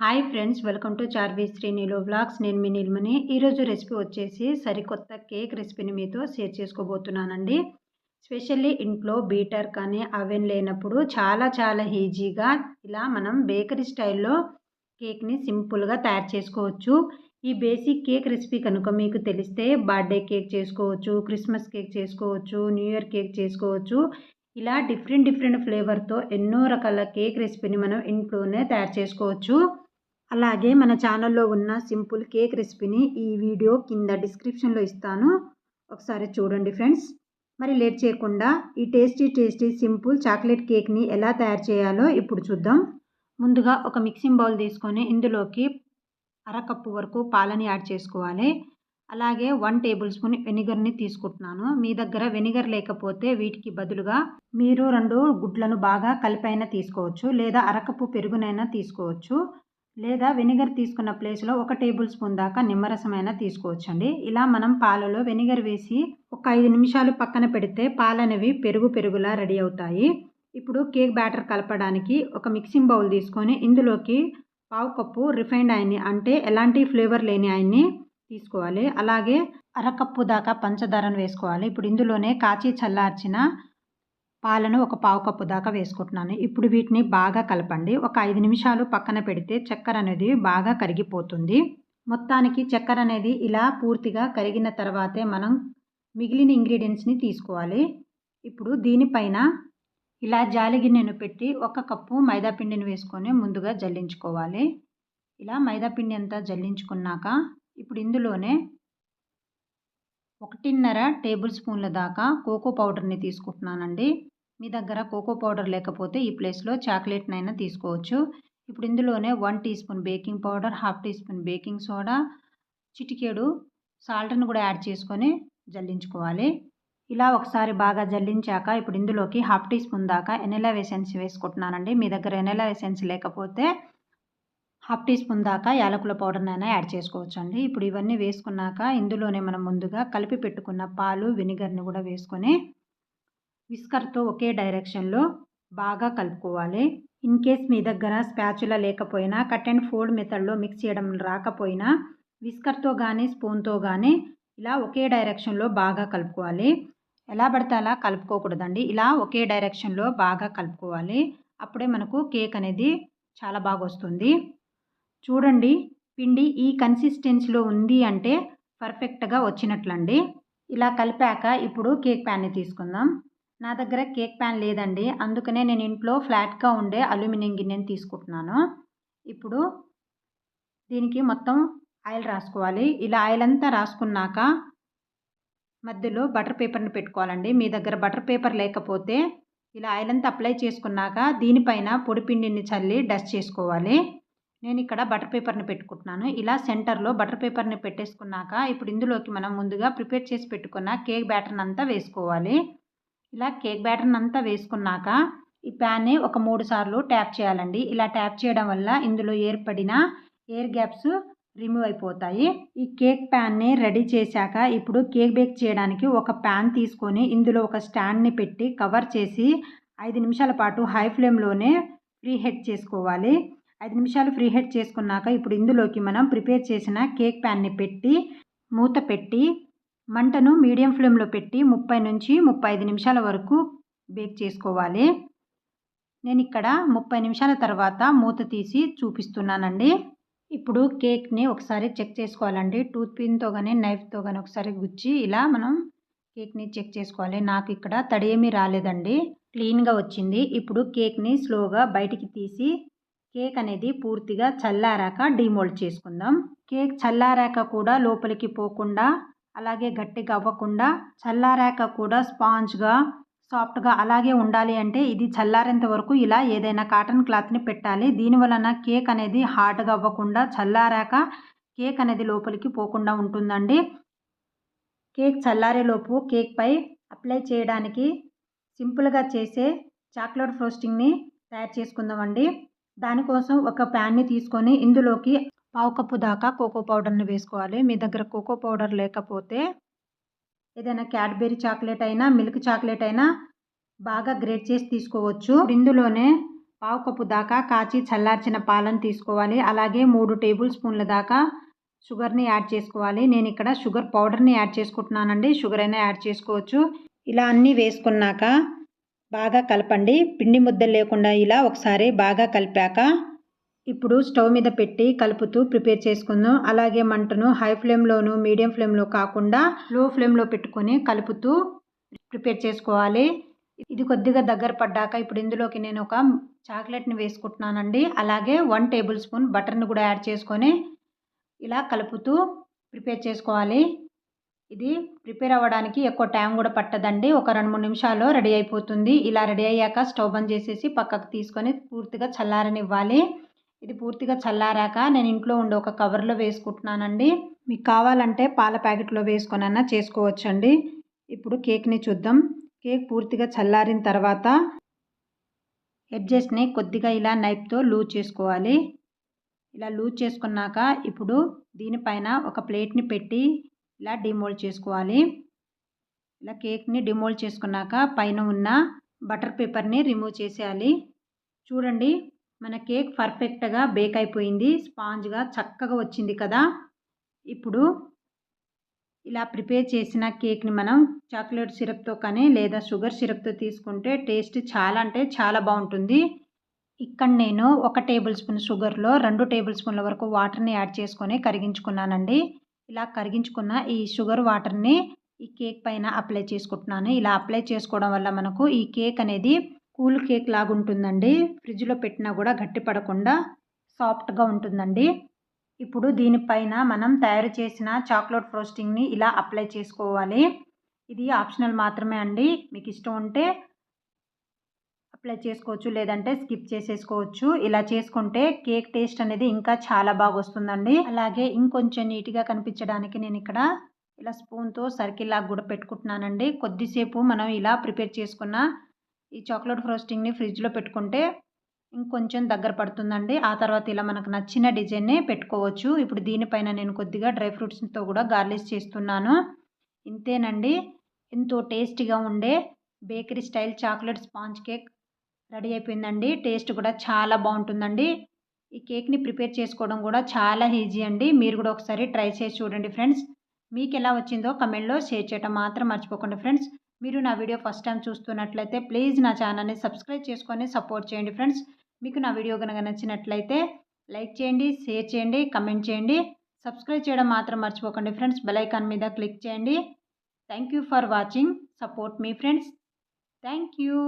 Hi friends welcome to Charvi Sri నీలో blogs నేను మీ నీల్మని ఈరోజు రెసిపీ వచ్చేసి సరికొత్త కేక్ రెసిపీని మీతో షేర్ చేసుకోబోతున్నానండి. స్పెషల్లీ ఇంట్లో బీటర్ కానీ అవెన్ లేనప్పుడు చాలా చాలా ఈజీగా ఇలా మనం బేకరీ స్టైల్లో కేక్ని సింపుల్గా తయారు చేసుకోవచ్చు. ఈ బేసిక్ కేక్ రెసిపీ కనుక మీకు తెలిస్తే బర్త్డే కేక్ చేసుకోవచ్చు క్రిస్మస్ కేక్ చేసుకోవచ్చు న్యూ ఇయర్ కేక్ చేసుకోవచ్చు. ఇలా డిఫరెంట్ డిఫరెంట్ ఫ్లేవర్తో ఎన్నో రకాల కేక్ రెసిపీని మనం ఇంట్లోనే తయారు చేసుకోవచ్చు. అలాగే మన ఛానల్లో ఉన్న సింపుల్ కేక్ రెసిపీని ఈ వీడియో కింద డిస్క్రిప్షన్లో ఇస్తాను. ఒకసారి చూడండి ఫ్రెండ్స్. మరి లేట్ చేయకుండా ఈ టేస్టీ టేస్టీ సింపుల్ చాక్లెట్ కేక్ని ఎలా తయారు చేయాలో ఇప్పుడు చూద్దాం. ముందుగా ఒక మిక్సింగ్ బౌల్ తీసుకొని ఇందులోకి అరకప్పు వరకు పాలని యాడ్ చేసుకోవాలి. అలాగే వన్ టేబుల్ స్పూన్ వెనిగర్ని తీసుకుంటున్నాను. మీ దగ్గర వెనిగర్ లేకపోతే వీటికి బదులుగా మీరు రెండు గుడ్లను బాగా కలిపైనా తీసుకోవచ్చు. లేదా అరకప్పు పెరుగునైనా తీసుకోవచ్చు. లేదా వెనిగర్ తీసుకున్న ప్లేస్లో ఒక టేబుల్ స్పూన్ దాకా నిమ్మరసమైనా తీసుకోవచ్చండి. ఇలా మనం పాలలో వెనిగర్ వేసి ఒక ఐదు నిమిషాలు పక్కన పెడితే పాలనేవి పెరుగు పెరుగులా రెడీ అవుతాయి. ఇప్పుడు కేక్ బ్యాటర్ కలపడానికి ఒక మిక్సింగ్ బౌల్ తీసుకొని ఇందులోకి పావు కప్పు రిఫైండ్ ఆయిల్ని అంటే ఎలాంటి ఫ్లేవర్ లేని ఆయిల్ని తీసుకోవాలి. అలాగే అరకప్పు దాకా పంచదారను వేసుకోవాలి. ఇప్పుడు ఇందులోనే కాచి చల్లార్చిన పాలను ఒక పావు కప్పు దాకా వేసుకుంటున్నాను. ఇప్పుడు వీటిని బాగా కలపండి. ఒక ఐదు నిమిషాలు పక్కన పెడితే చక్కెర అనేది బాగా కరిగిపోతుంది. మొత్తానికి చక్కెర అనేది ఇలా పూర్తిగా కరిగిన తర్వాతే మనం మిగిలిన ఇంగ్రీడియంట్స్ని తీసుకోవాలి. ఇప్పుడు దీనిపైన ఇలా జాలి గిన్నెను పెట్టి ఒక కప్పు మైదా పిండిని వేసుకొని ముందుగా జల్లించుకోవాలి. ఇలా మైదా పిండి అంతా జల్లించుకున్నాక ఇప్పుడు ఇందులోనే ఒకటిన్నర టేబుల్ స్పూన్ల దాకా కోకో పౌడర్ని తీసుకుంటున్నానండి. మీ దగ్గర కోకో పౌడర్ లేకపోతే ఈ ప్లేస్లో చాక్లెట్నైనా తీసుకోవచ్చు. ఇప్పుడు ఇందులోనే one teaspoon baking powder half teaspoon baking soda చిటికేడు సాల్ట్ను కూడా యాడ్ చేసుకొని జల్లించుకోవాలి. ఇలా ఒకసారి బాగా జల్లించాక ఇప్పుడు ఇందులోకి హాఫ్ టీ స్పూన్ దాకా ఎనెలా వేసెన్స్ వేసుకుంటున్నానండి. మీ దగ్గర ఎనెలా వేసెన్స్ లేకపోతే హాఫ్ టీ స్పూన్ దాకా యాలకుల పౌడర్నైనా యాడ్ చేసుకోవచ్చు అండి ఇప్పుడు ఇవన్నీ వేసుకున్నాక ఇందులోనే మనం ముందుగా కలిపి పెట్టుకున్న పాలు వెనిగర్ని కూడా వేసుకొని విస్కర్తో ఒకే డైరెక్షన్లో బాగా కలుపుకోవాలి. ఇన్ కేస్ మీ దగ్గర స్పాచులా లేకపోయినా కట్ అండ్ ఫోల్డ్ మెథడ్లో మిక్స్ చేయడం రాకపోయినా విస్కర్తో కానీ స్పూన్తో కానీ ఇలా ఒకే డైరెక్షన్లో బాగా కలుపుకోవాలి. ఎలా పడితే అలా కలుపుకోకూడదండి. ఇలా ఒకే డైరెక్షన్లో బాగా కలుపుకోవాలి. అప్పుడే మనకు కేక్ అనేది చాలా బాగా వస్తుంది. చూడండి పిండి ఈ కన్సిస్టెన్సీలో ఉంది అంటే పర్ఫెక్ట్గా వచ్చినట్లండి. ఇలా కలిపాక ఇప్పుడు కేక్ ప్యాన్ని తీసుకుందాం. నా దగ్గర కేక్ ప్యాన్ లేదండి. అందుకనే నేను ఇంట్లో ఫ్లాట్గా ఉండే అల్యూమినియం గిన్నెని తీసుకుంటున్నాను. ఇప్పుడు దీనికి మొత్తం ఆయిల్ రాసుకోవాలి. ఇలా ఆయిల్ అంతా రాసుకున్నాక మధ్యలో బటర్ పేపర్ని పెట్టుకోవాలండి. మీ దగ్గర బటర్ పేపర్ లేకపోతే ఇలా ఆయిల్ అంతా అప్లై చేసుకున్నాక దీనిపైన పొడిపిండిని చల్లి డస్ట్ చేసుకోవాలి. నేను ఇక్కడ బటర్ పేపర్ని పెట్టుకుంటున్నాను. ఇలా సెంటర్లో బటర్ పేపర్ని పెట్టేసుకున్నాక ఇప్పుడు ఇందులోకి మనం ముందుగా ప్రిపేర్ చేసి పెట్టుకున్న కేక్ బ్యాటర్ని అంతా వేసుకోవాలి. ఇలా కేక్ బ్యాటర్ని అంతా వేసుకున్నాక ఈ ప్యాన్ని ఒక మూడు సార్లు ట్యాప్ చేయాలండి. ఇలా ట్యాప్ చేయడం వల్ల ఇందులో ఏర్పడిన ఎయిర్ గ్యాప్స్ రిమూవ్ అయిపోతాయి. ఈ కేక్ ప్యాన్ని రెడీ చేశాక ఇప్పుడు కేక్ బేక్ చేయడానికి ఒక ప్యాన్ తీసుకొని ఇందులో ఒక స్టాండ్ని పెట్టి కవర్ చేసి ఐదు నిమిషాల పాటు హై ఫ్లేమ్లోనే ఫ్రీ హెడ్ చేసుకోవాలి. ఐదు నిమిషాలు ఫ్రీ హెడ్ చేసుకున్నాక ఇప్పుడు ఇందులోకి మనం ప్రిపేర్ చేసిన కేక్ ప్యాన్ని పెట్టి మూత పెట్టి మంటను మీడియం ఫ్లేమ్లో పెట్టి ముప్పై నుంచి ముప్పై ఐదు నిమిషాల వరకు బేక్ చేసుకోవాలి. నేను ఇక్కడ ముప్పై నిమిషాల తర్వాత మూత తీసి చూపిస్తున్నానండి. ఇప్పుడు కేక్ని ఒకసారి చెక్ చేసుకోవాలండి. టూత్ పిన్తో కానీ నైఫ్తో కానీ ఒకసారి గుచ్చి ఇలా మనం కేక్ని చెక్ చేసుకోవాలి. నాకు ఇక్కడ తడి ఏమీ రాలేదండి. క్లీన్గా వచ్చింది. ఇప్పుడు కేక్ని స్లోగా బయటికి తీసి కేక్ అనేది పూర్తిగా చల్లారాక డిమోల్డ్ చేసుకుందాం. కేక్ చల్లారాక కూడా లోపలికి పోకుండా అలాగే గట్టిగా అవ్వకుండా చల్లారాక కూడా స్పాంజ్గా సాఫ్ట్గా అలాగే ఉండాలి అంటే ఇది చల్లారేంత వరకు ఇలా ఏదైనా కాటన్ క్లాత్ని పెట్టాలి. దీని వలన కేక్ అనేది హార్డ్గా అవ్వకుండా చల్లారాక కేక్ అనేది లోపలికి పోకుండా ఉంటుందండి. కేక్ చల్లారేలోపు కేక్పై అప్లై చేయడానికి సింపుల్గా చేసే చాక్లెట్ ఫ్రోస్టింగ్ని తయారు చేసుకుందామండి. దానికోసం ఒక ప్యాన్ని తీసుకొని ఇందులోకి పావు కప్పు దాకా కోకో పౌడర్ని వేసుకోవాలి. మీ దగ్గర కోకో పౌడర్ లేకపోతే ఏదైనా క్యాడ్బెరీ చాక్లెట్ అయినా మిల్క్ చాక్లెట్ అయినా బాగా గ్రేట్ చేసి తీసుకోవచ్చు. ఇందులోనే పావు కప్పు దాకా కాచి చల్లార్చిన పాలను తీసుకోవాలి. అలాగే మూడు టేబుల్ స్పూన్ల దాకా షుగర్ని యాడ్ చేసుకోవాలి. నేను ఇక్కడ షుగర్ పౌడర్ని యాడ్ చేసుకుంటున్నానండి. షుగర్ అయినా యాడ్ చేసుకోవచ్చు. ఇలా అన్నీ వేసుకున్నాక బాగా కలపండి. పిండి ముద్దలు లేకుండా ఇలా ఒకసారి బాగా కలిపాక ఇప్పుడు స్టవ్ మీద పెట్టి కలుపుతూ ప్రిపేర్ చేసుకుందాం. అలాగే మంటను హై ఫ్లేమ్లోను మీడియం ఫ్లేమ్లో కాకుండా లో ఫ్లేమ్లో పెట్టుకొని కలుపుతూ ప్రిపేర్ చేసుకోవాలి. ఇది కొద్దిగా దగ్గర పడ్డాక ఇప్పుడు ఇందులోకి నేను ఒక చాక్లెట్ని వేసుకుంటున్నానండి. అలాగే వన్ టేబుల్ స్పూన్ బటర్ని కూడా యాడ్ చేసుకొని ఇలా కలుపుతూ ప్రిపేర్ చేసుకోవాలి. ఇది ప్రిపేర్ అవ్వడానికి ఎక్కువ టైం కూడా పట్టదండి. ఒక రెండు మూడు నిమిషాల్లో రెడీ అయిపోతుంది. ఇలా రెడీ అయ్యాక స్టవ్ బంద్ చేసేసి పక్కకు తీసుకొని పూర్తిగా చల్లారనివ్వాలి. ఇది పూర్తిగా చల్లారాక నేను ఇంట్లో ఉండే ఒక కవర్లో వేసుకుంటున్నానండి. మీకు కావాలంటే పాల ప్యాకెట్లో వేసుకొనన్నా చేసుకోవచ్చండి. ఇప్పుడు కేక్ని చూద్దాం. కేక్ పూర్తిగా చల్లారిన తర్వాత ఎడ్జెస్ని కొద్దిగా ఇలా నైఫ్తో లూజ్ చేసుకోవాలి. ఇలా లూజ్ చేసుకున్నాక ఇప్పుడు దీనిపైన ఒక ప్లేట్ని పెట్టి ఇలా డిమోల్డ్ చేసుకోవాలి. ఇలా కేక్ని డిమోల్డ్ చేసుకున్నాక పైన ఉన్న బటర్ పేపర్ని రిమూవ్ చేసేయాలి. చూడండి మన కేక్ పర్ఫెక్ట్గా బేక్ అయిపోయింది. స్పాంజ్గా చక్కగా వచ్చింది కదా! ఇప్పుడు ఇలా ప్రిపేర్ చేసిన కేక్ని మనం చాక్లెట్ సిరప్తో కానీ లేదా షుగర్ సిరప్తో తీసుకుంటే టేస్ట్ చాలా అంటే చాలా బాగుంటుంది. ఇక్కడ నేను ఒక టేబుల్ స్పూన్ షుగర్లో రెండు టేబుల్ స్పూన్ల వరకు వాటర్ని యాడ్ చేసుకొని కరిగించుకున్నానండి. ఇలా కరిగించుకున్న ఈ షుగర్ వాటర్ని ఈ కేక్ పైన అప్లై చేసుకుంటున్నాను. ఇలా అప్లై చేసుకోవడం వల్ల మనకు ఈ కేక్ అనేది కూల్ కేక్ లాగా ఉంటుందండి ఫ్రిడ్జ్లో పెట్టినా కూడా గట్టి పడకుండా సాఫ్ట్గా ఉంటుందండి. ఇప్పుడు దీనిపైన మనం తయారు చేసిన చాక్లెట్ ఫ్రోస్టింగ్ని ఇలా అప్లై చేసుకోవాలి. ఇది ఆప్షనల్ మాత్రమే అండి. మీకు ఇష్టం ఉంటే అప్లై చేసుకోవచ్చు లేదంటే స్కిప్ చేసేసుకోవచ్చు. ఇలా చేసుకుంటే కేక్ టేస్ట్ అనేది ఇంకా చాలా బాగా వస్తుందండి అలాగే ఇంకొంచెం నీట్గా కనిపించడానికి నేను ఇక్కడ ఇలా స్పూన్తో సర్కిల్ లాగా కూడా పెట్టుకుంటున్నానండి. కొద్దిసేపు మనం ఇలా ప్రిపేర్ చేసుకున్న ఈ చాక్లెట్ ఫ్రోస్టింగ్ని ఫ్రిడ్జ్లో పెట్టుకుంటే ఇంకొంచెం దగ్గర పడుతుందండి. ఆ తర్వాత ఇలా మనకు నచ్చిన డిజైన్నే పెట్టుకోవచ్చు. ఇప్పుడు దీనిపైన నేను కొద్దిగా డ్రై ఫ్రూట్స్తో కూడా గార్లిష్ చేస్తున్నాను. ఇంతేనండి. ఎంతో టేస్టీగా ఉండే bakery style chocolate sponge cake ready అయిపోయిందండి. టేస్ట్ కూడా చాలా బాగుంటుందండి. ఈ కేక్ని ప్రిపేర్ చేసుకోవడం కూడా చాలా ఈజీ అండి. మీరు కూడా ఒకసారి ట్రై చేసి చూడండి ఫ్రెండ్స్. మీకు ఎలా వచ్చిందో కమెంట్లో షేర్ చేయటం మాత్రం మర్చిపోకండి ఫ్రెండ్స్. మీరు నా వీడియో ఫస్ట్ టైం చూస్తున్నట్లయితే ప్లీజ్ నా ఛానల్ని సబ్స్క్రైబ్ చేసుకొని సపోర్ట్ చేయండి ఫ్రెండ్స్. మీకు నా వీడియో కనుక నచ్చినట్లయితే లైక్ చేయండి షేర్ చేయండి కమెంట్ చేయండి. సబ్స్క్రైబ్ చేయడం మాత్రం మర్చిపోకండి ఫ్రెండ్స్. బెలైకాన్ మీద క్లిక్ చేయండి. Thank you for watching. Support me friends. Thank you.